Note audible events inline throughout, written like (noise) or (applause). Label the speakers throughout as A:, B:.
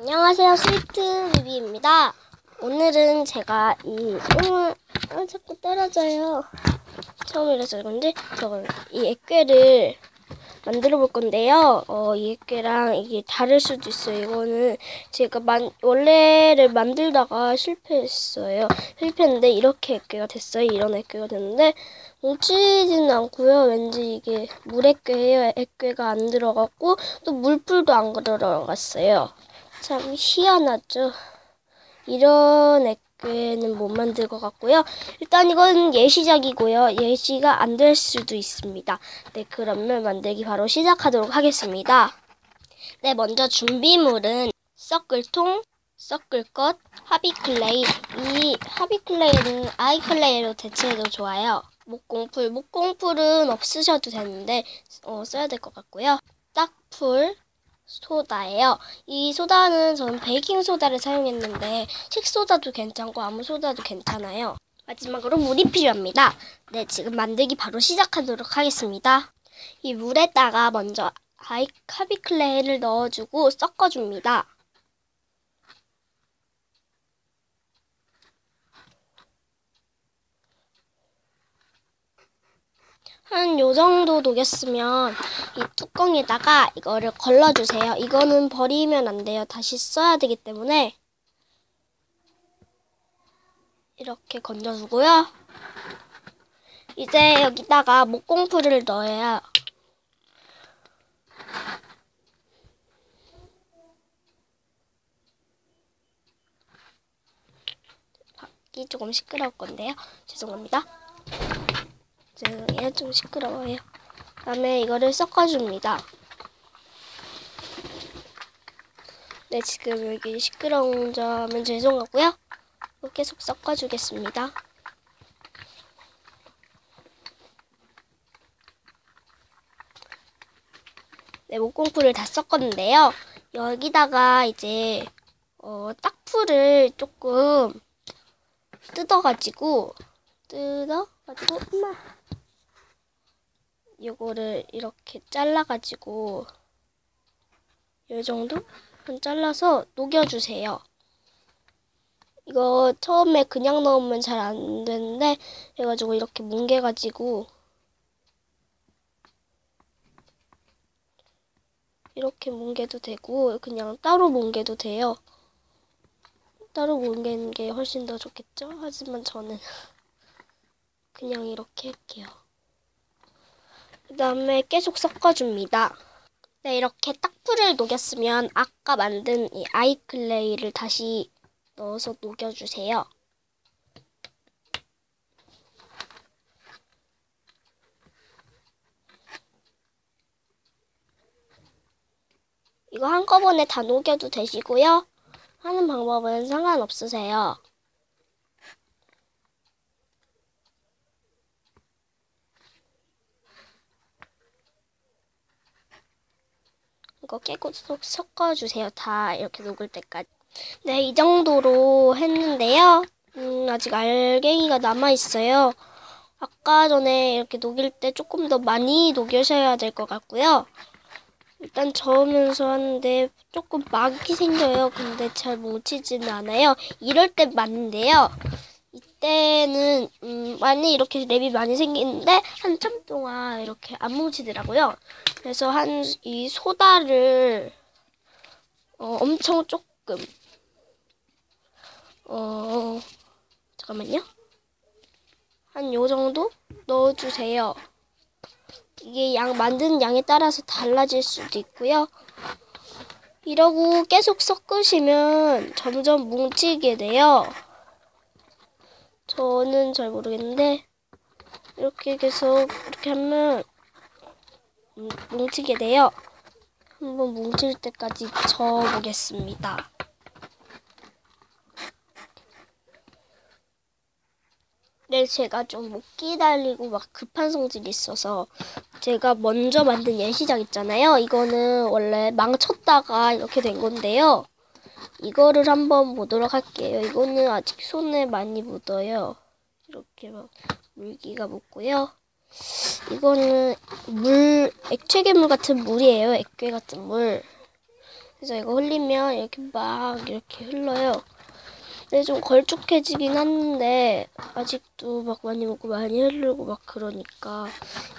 A: 안녕하세요 스위트 비비입니다. 오늘은 제가 이 어, 아, 자꾸 떨어져요. 처음이라서 그런지 저걸 이 액괴를 만들어 볼 건데요. 어, 이 액괴랑 이게 다를 수도 있어요. 이거는 제가 만, 원래를 만들다가 실패했어요. 실패했는데 이렇게 액괴가 됐어요. 이런 액괴가 됐는데 뭉치지는 않고요. 왠지 이게 물액괴예요. 액괴가 안 들어갔고 또 물풀도 안 들어갔어요 참 희한하죠. 이런 액괴는 못 만들 것 같고요. 일단 이건 예시작이고요. 예시가 안 될 수도 있습니다. 네, 그러면 만들기 바로 시작하도록 하겠습니다. 네, 먼저 준비물은 섞을통, 섞을것, 하비클레이. 이 하비클레이는 아이클레이로 대체해도 좋아요. 목공풀, 목공풀은 없으셔도 되는데 어, 써야 될 것 같고요. 딱풀, 소다예요. 이 소다는 저는 베이킹 소다를 사용했는데 식소다도 괜찮고 아무 소다도 괜찮아요. 마지막으로 물이 필요합니다. 네, 지금 만들기 바로 시작하도록 하겠습니다. 이 물에다가 먼저 아이 카비클레이를 넣어주고 섞어줍니다. 한 요 정도 녹였으면 이 뚜껑에다가 이거를 걸러주세요. 이거는 버리면 안 돼요. 다시 써야 되기 때문에 이렇게 건져주고요. 이제 여기다가 목공풀을 밖이 조금 시끄러울 건데요. 죄송합니다. 죄송해요. 좀 시끄러워요. 다음에 이거를 섞어줍니다. 네, 지금 여기 시끄러운 점은 죄송하고요. 계속 섞어주겠습니다. 네, 목공풀을 다 섞었는데요. 여기다가 이제 어, 딱풀을 조금 뜯어가지고 뜯어가지고 엄마 요거를 이렇게 잘라가지고 요 정도 잘라서 녹여주세요. 이거 처음에 그냥 넣으면 잘 안 되는데 해가지고 이렇게 뭉개가지고 이렇게 뭉개도 되고 그냥 따로 뭉개도 돼요. 따로 뭉개는 게 훨씬 더 좋겠죠? 하지만 저는 (laughs) 그냥 이렇게 할게요. 그 다음에 계속 섞어줍니다. 네, 이렇게 딱풀을 녹였으면 아까 만든 이 아이클레이를 다시 넣어서 녹여주세요. 이거 한꺼번에 다 녹여도 되시고요. 하는 방법은 상관없으세요. 이거 깨고 쏙 섞어주세요. 다 이렇게 녹을 때까지. 네, 이 정도로 했는데요. 음, 아직 알갱이가 남아있어요. 아까 전에 이렇게 녹일 때 조금 더 많이 녹여셔야 될 것 같고요. 일단 저으면서 하는데 조금 막이 생겨요. 근데 잘 뭉치지는 않아요. 이럴 때 맞는데요. 이때는 음, 많이 이렇게 랩이 많이 생기는데 한참 동안 이렇게 안 뭉치더라고요. 그래서 한 이 소다를 어, 엄청 조금 어 잠깐만요. 한 요 정도 넣어주세요. 이게 양 만드는 양에 따라서 달라질 수도 있고요. 이러고 계속 섞으시면 점점 뭉치게 돼요. 저는 잘 모르겠는데 이렇게 계속 이렇게 하면 뭉치게 돼요. 한번 뭉칠 때까지 저어보겠습니다. 네, 제가 좀 못 기다리고 막 급한 성질이 있어서 제가 먼저 만든 예시작 있잖아요. 이거는 원래 망쳤다가 이렇게 된 건데요. 이거를 한번 보도록 할게요. 이거는 아직 손에 많이 묻어요. 이렇게 막 물기가 묻고요. 이거는 물, 액체 괴물 같은 물이에요. 액괴 같은 물. 그래서 이거 흘리면 이렇게 막 이렇게 흘러요. 근데 좀 걸쭉해지긴 하는데 아직도 막 많이 먹고 많이 흐르고 막 그러니까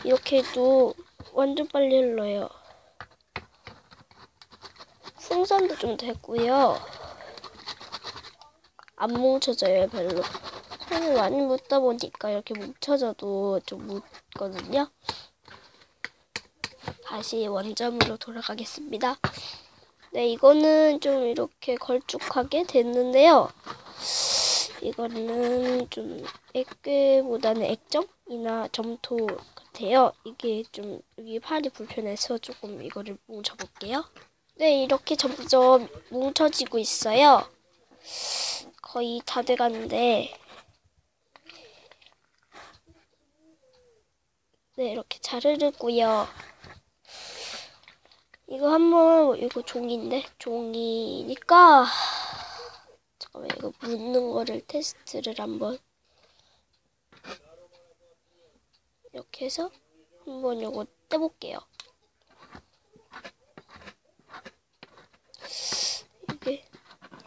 A: 이렇게 해도 완전 빨리 흘러요. 풍선도 좀 되고요. 안 뭉쳐져요 별로. 손을 많이 묻다 보니까 이렇게 뭉쳐져도 좀 묻거든요. 다시 원점으로 돌아가겠습니다. 네, 이거는 좀 이렇게 걸쭉하게 됐는데요. 이거는 좀 액괴보다는 액정이나 점토 같아요. 이게 좀 여기 팔이 불편해서 조금 이거를 뭉쳐볼게요. 네, 이렇게 점점 뭉쳐지고 있어요. 거의 다 돼가는데 네, 이렇게 잘 흐르고요. 이거 한번 이거 종이인데 종이니까 잠깐만 이거 묻는 거를 테스트를 한번 이렇게 해서 한번 이거 떼볼게요. 이게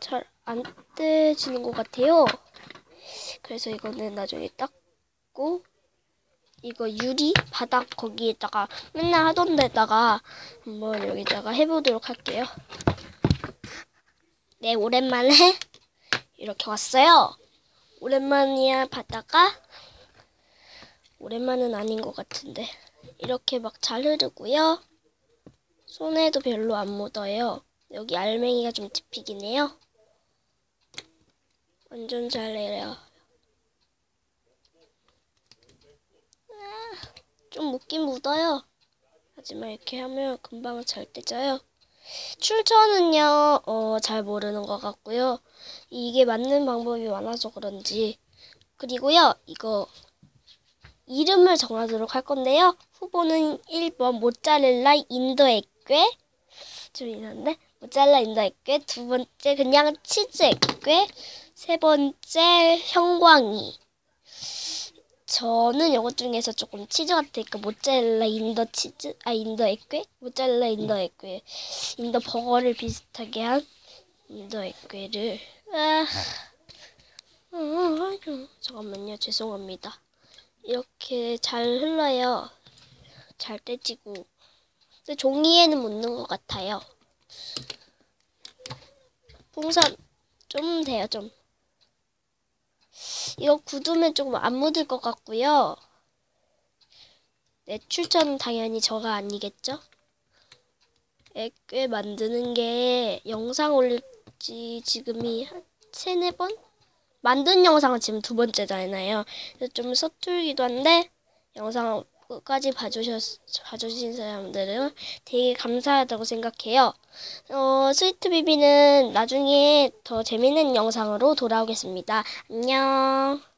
A: 잘 안 떼지는 것 같아요. 그래서 이거는 나중에 닦고 이거 유리 바닥 거기에다가 맨날 하던 데다가 한번 여기다가 해보도록 할게요. 네, 오랜만에 이렇게 왔어요. 오랜만이야 바다가 오랜만은 아닌 것 같은데 이렇게 막 잘 흐르고요. 손에도 별로 안 묻어요. 여기 알맹이가 좀 집히긴 해요. 완전 잘 내려요. 좀 묻긴 묻어요. 하지만 이렇게 하면 금방 잘 떼져요. 출처는요, 어, 잘 모르는 것 같고요. 이게 맞는 방법이 많아서 그런지. 그리고요, 이거, 이름을 정하도록 할 건데요. 후보는 1번 모짜렐라 인도 액괴. 좀 이상한데? 모짜렐라 인도 액괴. 두 번째, 그냥 치즈 액괴. 세 번째, 형광이. 저는 이것 중에서 조금 치즈 같으니까 모짜렐라 인더 치즈? 아 인더 액괴? 모짜렐라 인더 액괴. 인더 버거를 비슷하게 한 인더 액괴를. 아, 아, 아이고, 잠깐만요. 죄송합니다. 이렇게 잘 흘러요. 잘 떼지고. 근데 종이에는 묻는 것 같아요. 풍선 좀 돼요 좀 이거 굳으면 조금 안 묻을 것 같고요. 네, 출처는 당연히 저가 아니겠죠? 액괴 만드는 게 영상 올릴지 지금이 한 세네 번? 만든 영상은 지금 두 번째잖아요. 좀 서툴기도 한데 영상 끝까지 봐주셨, 봐주신 사람들은 되게 감사하다고 생각해요. 어, 스위트 비비는 나중에 더 재밌는 영상으로 돌아오겠습니다. 안녕.